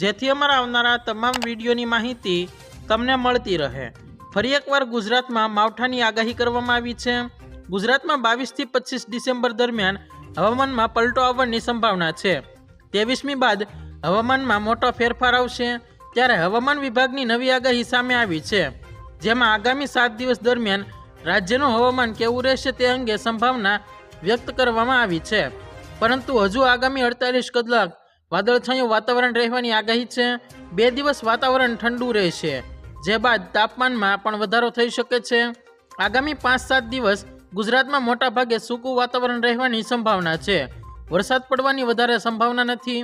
જેથી અમારા આવનારા તમામ વિડીયોની માહિતી તમને મળતી રહે. ફરી એકવાર ગુજરાતમાં માવઠાની આગાહી કરવામાં આવી છે. ગુજરાતમાં બાવીસથી પચીસ ડિસેમ્બર દરમિયાન હવામાનમાં પલટો આવવાની સંભાવના છે. ત્રેવીસમી બાદ હવામાનમાં મોટો ફેરફાર આવશે, ત્યારે હવામાન વિભાગની નવી આગાહી સામે આવી છે. જેમાં આગામી સાત દિવસ દરમિયાન રાજ્યનું હવામાન કેવું રહેશે તે અંગે સંભાવના વ્યક્ત કરવામાં આવી છે. પરંતુ હજુ આગામી અડતાલીસ કલાક વાદળછાયું વાતાવરણ રહેવાની આગાહી છે. બે દિવસ વાતાવરણ ઠંડુ રહેશે. જે બાદ તાપમાનમાં પણ વધારો થઈ શકે છે. આગામી પાંચ સાત દિવસ ગુજરાતમાં મોટાભાગે સૂકું વાતાવરણ રહેવાની સંભાવના છે. વરસાદ પડવાની વધારે સંભાવના નથી.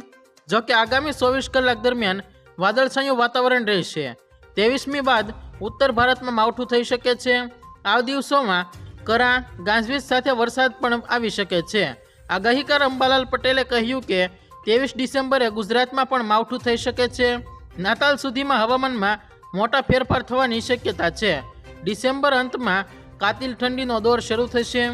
જો કે આગામી ચોવીસ કલાક દરમિયાન વાદળછાયું વાતાવરણ રહેશે. ત્રેવીસમી બાદ ઉત્તર ભારતમાં માવઠું થઈ શકે છે. આ દિવસોમાં કરા, ગાંજવીજ સાથે વરસાદ પણ આવી શકે છે. આગાહીકાર અંબાલાલ પટેલે કહ્યું કે ત્રેવીસ ડિસેમ્બરે ગુજરાતમાં પણ માવઠું થઈ શકે છે. નાતાલ સુધીમાં હવામાનમાં મોટા ફેરફાર થવાની શક્યતા છે. ડિસેમ્બર અંતમાં કાતિલ ઠંડીનો દોર શરૂ થશે.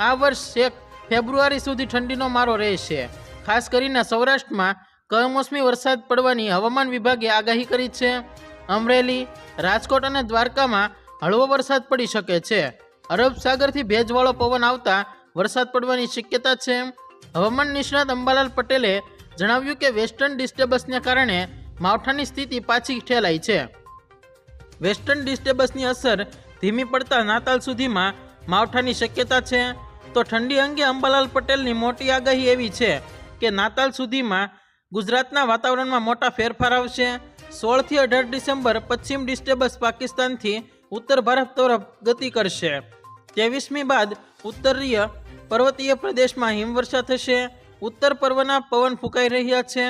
આ વર્ષ એક ફેબ્રુઆરી સુધી ઠંડીનો મારો રહેશે. ખાસ કરીને સૌરાષ્ટ્રમાં કમોસમી વરસાદ પડવાની હવામાન વિભાગે આગાહી કરી છે. અમરેલી, રાજકોટ અને દ્વારકામાં હળવો વરસાદ પડી શકે છે. અરબ સાગરથી ભેજવાળો પવન આવતા વરસાદ પડવાની શક્યતા છે. હવામાન નિષ્ણાત અંબાલાલ પટેલે જણાવ્યું કે વેસ્ટર્ન ડિસ્ટર્બન્સને કારણે માવઠાની સ્થિતિ પાછી ઠેલાઈ છે. વેસ્ટર્ન ડિસ્ટર્બન્સની અસર ધીમી પડતા નાતાલ સુધીમાં માવઠાની શક્યતા છે. તો ઠંડી અંગે અંબાલાલ પટેલની મોટી આગાહી એવી છે કે નાતાલ સુધીમાં ગુજરાતના વાતાવરણમાં મોટા ફેરફાર આવશે. સોળથી અઢાર ડિસેમ્બર પશ્ચિમ ડિસ્ટર્બન્સ પાકિસ્તાનથી ઉત્તર ભારત તરફ ગતિ કરશે. ત્રેવીસમી બાદ ઉત્તરીય પર્વતીય પ્રદેશમાં હિમવર્ષા થશે. ઉત્તર પર્વના પવન ફૂંકાઈ રહ્યા છે.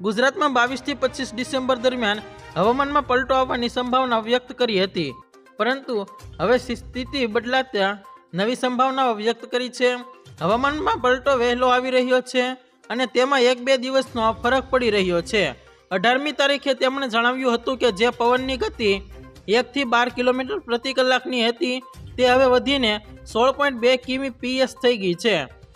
ગુજરાતમાં બાવીસથી પચીસ ડિસેમ્બર દરમિયાન હવામાનમાં પલટો આવવાની સંભાવના વ્યક્ત કરી હતી. પરંતુ હવે સ્થિતિ બદલાતા નવી સંભાવનાઓ વ્યક્ત કરી છે. હવામાનમાં પલટો વહેલો આવી રહ્યો છે અને તેમાં એક બે દિવસનો ફરક પડી રહ્યો છે. અઢારમી તારીખે તેમણે જણાવ્યું હતું કે જે પવનની ગતિ એકથી બાર કિલોમીટર પ્રતિ કલાકની હતી, તે હવે વધીને સોળ પોઈન્ટ બે કિમી પીએસ થઈ ગઈ છે.